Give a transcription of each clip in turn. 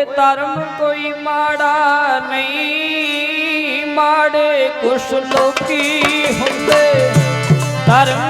ਓਏ ਧਰਮ ਕੋਈ ਮਾੜਾ ਨਹੀਂ ਮਾੜੇ ਕੁਛ ਲੋਕੀ ਹੁੰਦੇ। ਧਰਮ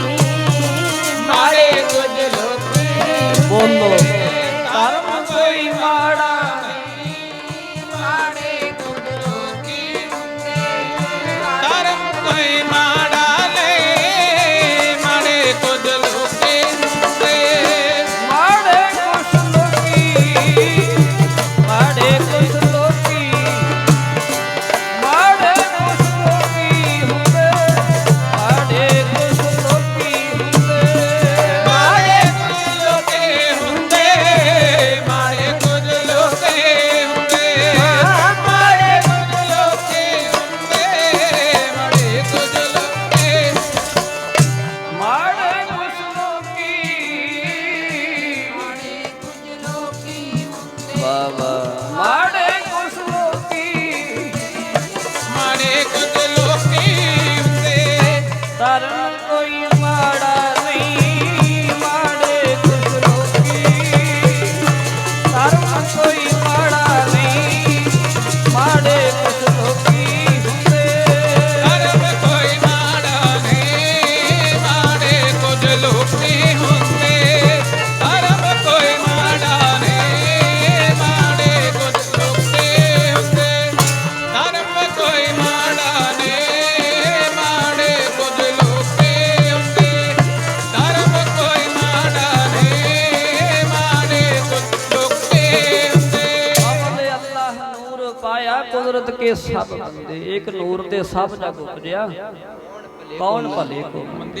বন্ধ। ಮಾವ ਕੁਦਰਤ ਕੇ ਸਭ ਬੰਦੇ ਇੱਕ ਨੂਰ ਤੇ ਸਭ ਜਗ ਉਪਜਿਆ ਕੌਣ ਭਲੇ ਕੋ? ਮੰਦੇ